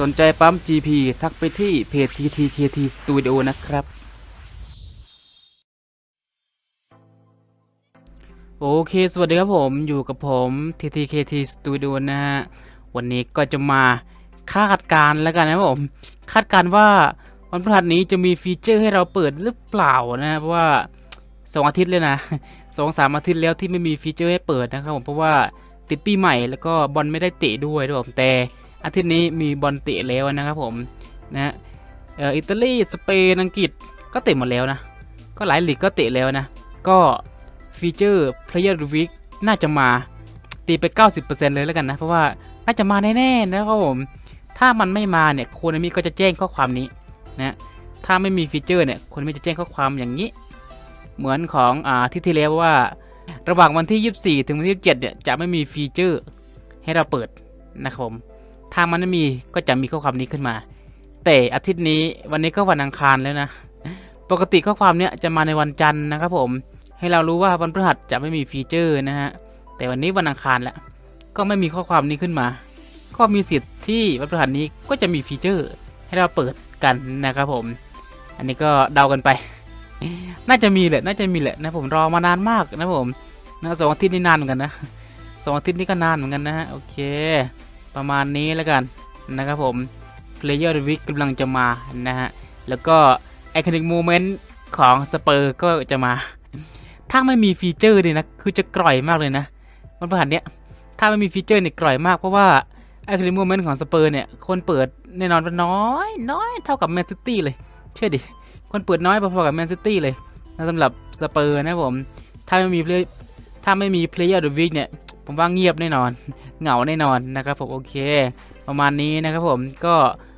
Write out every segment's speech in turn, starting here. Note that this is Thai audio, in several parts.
สนใจปั๊ม GP ทักไปที่เพจ TTKT Studio นะครับ โอเค สวัสดีครับผมอยู่กับผม TTKT Studio นะฮะ วันนี้ก็จะมาคาดการณ์แล้วกันนะครับผม คาดการณ์ว่าวันพฤหัสนี้จะมีฟีเจอร์ให้เราเปิดหรือเปล่านะเพราะว่าสองอาทิตย์เลยนะสองสามอาทิตย์แล้วที่ไม่มีฟีเจอร์ให้เปิดนะครับผมเพราะว่าติดปีใหม่แล้วก็บอลไม่ได้เตะด้วยด้วยผมแต่ อาทิตย์นี้มีบอลเตะแล้วนะครับผมนะเอออิตาลีสเปนอังกฤษก็เตะหมดแล้วนะ ก็หลายลีกก็เตะแล้วนะ ก็ฟีเจอร์ Player of the Week น่าจะมาตีไป 90%เลยแล้วกันนะ เพราะว่าน่าจะมาแน่ๆนะครับผม ถ้ามันไม่มาเนี่ยโคนามิก็จะแจ้งข้อความนี้นะถ้าไม่มีฟีเจอร์เนี่ยโคนามิจะแจ้งข้อความอย่างนี้ เหมือนของอ่าที่ที่แล้วว่า ระหว่างวันที่ 24 ถึงวันที่ 27 เนี่ยจะไม่มีฟีเจอร์ให้เราเปิดนะครับผม ถ้ามันไม่มีก็จะมีข้อความนี้ขึ้นมา แต่อาทิตย์นี้วันนี้ก็วันอังคารแล้วนะ ปกติข้อความเนี้ยจะมาในวันจันทร์นะครับผม ให้เรารู้ว่าวันพฤหัสจะไม่มีฟีเจอร์นะฮะ แต่วันนี้วันอังคารแล้ว ก็ไม่มีข้อความนี้ขึ้นมา ก็มีสิทธิ์ที่วันพฤหัสนี้ก็จะมีฟีเจอร์ ให้เราเปิดกันนะครับผม อันนี้ก็เดากันไป น่าจะมีแหละ น่าจะมีแหละนะผมรอมานานมากนะผมนะสองอาทิตย์นี่นานเหมือนกันนะสองอาทิตย์นี่ก็นานเหมือนกันนะฮะ โอเค ประมาณนี้แล้วกันนะครับผม Player of the Week กำลังจะมานะฮะ แล้วก็ Iconic Moment ของสเปอร์ก็จะมา ถ้าไม่มีฟีเจอร์เนี่ยนะ คือจะกร่อยมากเลยนะวันพฤหัสเนี้ย ถ้าไม่มีฟีเจอร์เนี่ยกร่อยมากเพราะว่า Iconic Moment ของสเปอร์เนี่ย คนเปิดแน่นอนว่าน้อย น้อยเท่ากับแมนซิตี้เลย เชื่อดิ คนเปิดน้อยพอๆกับแมนซิตี้เลยสำหรับสเปอร์นะผม ถ้าไม่มีถ้าไม่มี Player of the Week เนี่ย ผมว่าเงียบแน่นอน เหงาแน่นอนนะครับผมโอเค ประมาณนี้นะครับผมก็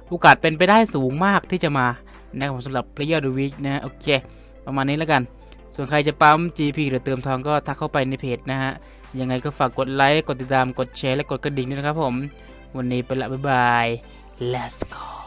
โอกาสเป็นไปได้สูงมากที่จะมานะครับผมสำหรับ Player of the Week นะโอเค ประมาณนี้แล้วกัน ส่วนใครจะปั๊ม GP หรือเติมทองก็ทักเข้าไปในเพจนะฮะยังไงก็ฝากกดไลค์กดติดตามกดแชร์และกดกระดิ่งด้วยนะครับผม วันนี้ไปละบ๊ายบาย let's go